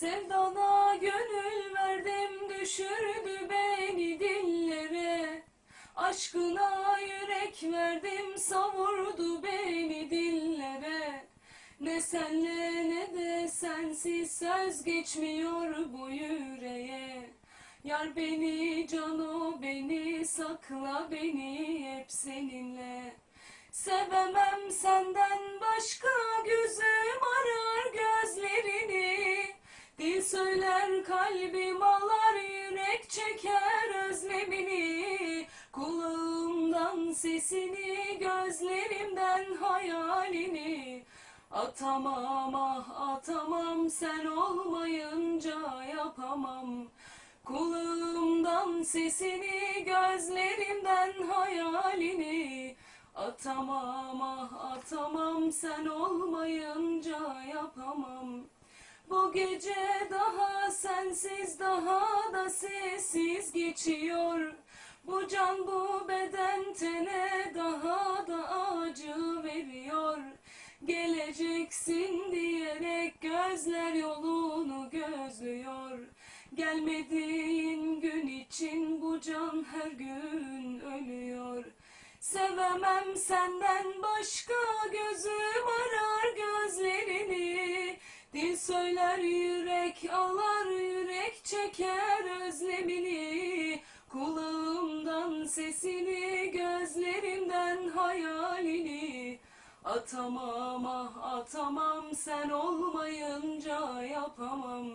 Sevdana gönül verdim düşürdü beni dillere. Aşkına yürek verdim savurdu beni dillere. Ne senle ne de sensiz söz geçmiyor bu yüreğe. Yar beni cano beni sakla beni hep seninle. Sevemem söyler kalbim ağlar yürek çeker özlemini. Kulağımdan sesini gözlerimden hayalini. Atamam ah atamam sen olmayınca yapamam. Kulağımdan sesini gözlerimden hayalini. Atamam ah atamam sen olmayınca yapamam Bu gece daha sensiz daha da sessiz geçiyor. Bu can bu beden tene daha da acı veriyor. Geleceksin diyerek gözler yolunu gözlüyor. Gelmediğin gün için bu can her gün ölüyor. Sevemem senden başka gözüm söyler yürek ağlar yürek çeker özlemini. Kulağımdan sesini gözlerimden hayalini. Atamam ah atamam sen olmayınca yapamam.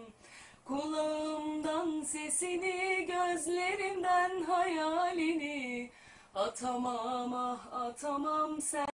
Kulağımdan sesini gözlerimden hayalini. Atamam ah atamam sen